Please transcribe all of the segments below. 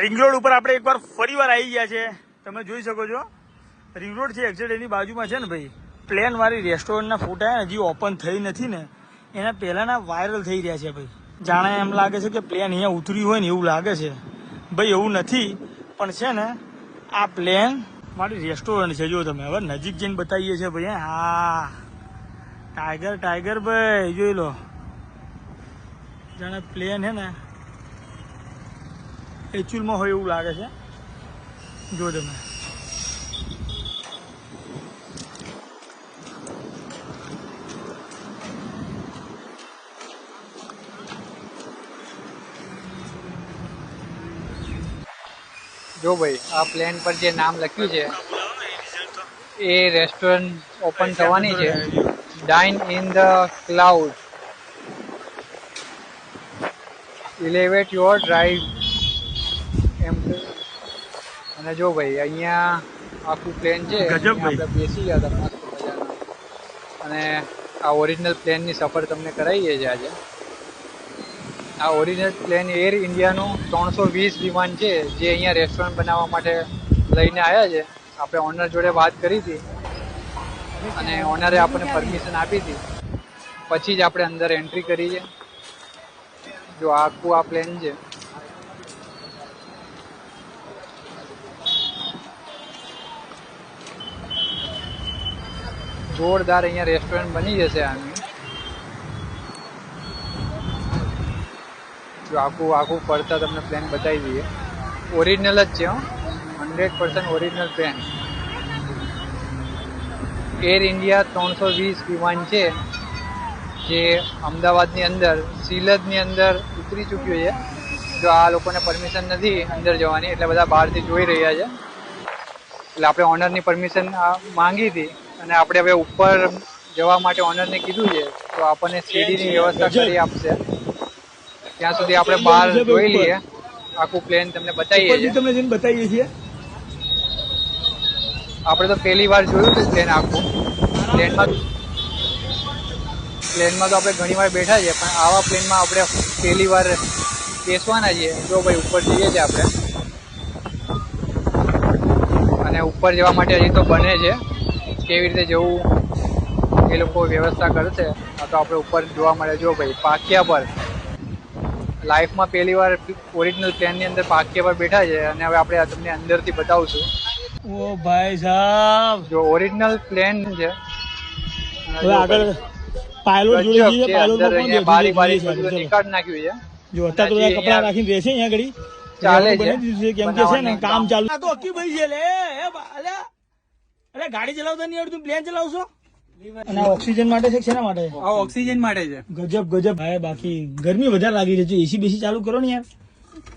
Ring road ઉપર આપણે એકવાર ફરી વાર આવી ગયા છે. તમે જોઈ શકો છો. રિંગ રોડ છે એક્ઝેક્ટ એની બાજુમાં છે ને ભાઈ. પ્લેન વાળી રેસ્ટોરન્ટના ફોટા હજી ઓપન થઈ નથી ને. એના પહેલાના વાયરલ થઈ રહ્યા છે ભાઈ. જાણે એમ લાગે છે કે પ્લેન અહીંયા ઉતર્યું હોય ને એવું લાગે છે. ભાઈ, એવું નથી. પણ છે ને, આ પ્લેન મારી રેસ્ટોરન્ટ છે, જો તમે હવે નજીક જઈને બતાવીએ છીએ ભાઈ, હા. ટાઈગર ટાઈગર ભાઈ, જોઈ લો. જાણે પ્લેન હે ને એકચ્યુઅલમાં હોય એવું લાગે છે. જો તમે. જો ભાઈ આ પ્લેન પર જે નામ લખ્યું છે એ રેસ્ટોરન્ટ ઓપન થવાની છે. Dine in the cloud elevate your drive એમ અને જો ભાઈ અહીંયા આખું પ્લેન છે આપણે બેસી ગયા હતા મસ્ત અને આ ઓરિજિનલ પ્લેનની સફર તમને કરાવીએ છીએ આજે. આ ઓરિજિનલ પ્લેન એર ઇન્ડિયાનું ત્રણસો વીસ વિમાન છે જે અહીંયા રેસ્ટોરન્ટ બનાવવા માટે લઈને આવ્યા છે. આપણે ઓનર જોડે વાત કરી હતી. અને ઓનરે આપણને પરમિશન આપી હતી. પછી જ આપણે અંદર એન્ટ્રી કરી છે. જો આખું આ પ્લેન છે. જોરદાર અહીંયા રેસ્ટોરન્ટ બની જશે આની. જો આખું આખું ફરતા તમને પ્લેન બતાવી દઈએ. ઓરિજિનલ જ છે hundred percent original plane Air India ત્રણસો વીસ વિમાન છે, જે અમદાવાદની અંદર, સિલદની અંદર ઉતરી ચૂક્યું છે. જો આ લોકોને પરમિશન નથી અંદર જવાની, એટલે બધા બહારથી જોઈ રહ્યા છે. એટલે આપણે ઓનરની પરમિશન માંગી હતી. અને આપણે હવે ઉપર જવા માટે ઓનરને કીધું છે તો આપણને સીડીની વ્યવસ્થા કરી આપશે. ત્યાં સુધી આપણે બહાર જોઈ લઈએ. આખું પ્લેન તમને બતાવીએ છીએ. તમને જઈને બતાવીએ છીએ. આપણે તો પહેલી વાર જોયું હતું પ્લેન આખું. પ્લેનમાં પ્લેનમાં તો આપણે ઘણી વાર બેઠા છીએ પણ આવા પ્લેનમાં આપણે પહેલી વાર બેસવાના છીએ. જો ભાઈ ઉપર જઈએ છીએ આપણે. અને ઉપર જવા માટે હજી તો બને છે. કેવી રીતે જવું એ લોકો વ્યવસ્થા કરશે આ તો આપણે ઉપર જોવા મળે જો ભાઈ પાકિયા પર. લાઈફમાં પહેલી વાર ઓરિજિનલ પ્લેનની અંદર પાકિયા પર બેઠા છે અને હવે આપણે તમને અંદરથી બતાવશું. ઓ ભાઈ સાહેબ જો ઓરિજિનલ પ્લેન છે હવે આગળ પાયલોટ જોડે જઈએ પાયલોટ પણ બારી બારી બધું નાખ્યું છે. જો અત્યારે તો બધા કપડા રાખીને રહેશે અહીંયા ઘડી ચાલે છે. કેમ કે છે ને કામ. ચાલુ. આ તો અકી ભાઈ છે લે એ બા- અલ્યા. ગાડી ચલાવતા નહીં આવડતું પ્લેન ચલાવશો? અને ઓક્સિજન માટે છે શેના માટે? આ ઓક્સિજન માટે છે. ગજબ ગજબ. ભાઈ બાકી ગરમી વધારે લાગી રહી છે. એસી બેસી ચાલુ કરો ને યાર.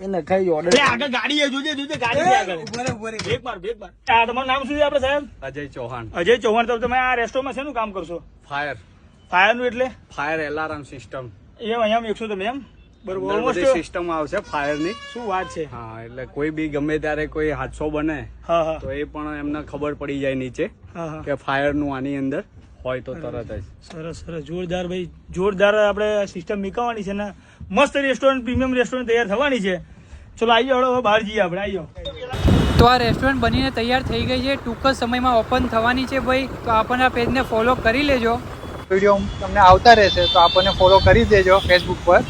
એ નખાઈ ઓર્ડર આગળ ગાડી જોજે જોજે ગાડી છે આગળ. માર માર આ તમારું નામ શું છે આપણે સાહેબ? અજય ચૌહાણ. અજય ચૌહાણ તો તમે આ રેસ્ટોરન્ટમાં શેનું કામ કરશો? ફાયર ફાયરનું એટલે? ફાયર એલાર્મ સિસ્ટમ એ અહીંયા એકસો તમે એમ? બરોબર સિસ્ટમ આવશે ફાયરની શું વાત છે? હા એટલે કોઈ બી ગમે ત્યારે કોઈ હાદસો બને તો એ પણ એમને ખબર પડી જાય નીચે કે ફાયરનું આની અંદર હોય તો તરત જ. સરસ સરસ. જોરદાર ભાઈ જોરદાર આપણે સિસ્ટમ મીકાવાની છે ને. મસ્ત રેસ્ટોરન્ટ પ્રીમિયમ રેસ્ટોરન્ટ તૈયાર થવાની છે. ચલો આવી જાઓ હવે બહાર જઈએ આપણે આવી તો આ રેસ્ટોરન્ટ બનીને તૈયાર થઈ ગઈ છે. ટૂંક જ સમયમાં ઓપન થવાની છે ભાઈ. તો આપણને આ પેજને ફોલો કરી લેજો. વીડિયો તમને આવતા રહેશે તો આપણને ફોલો કરી દેજો ફેસબુક પર.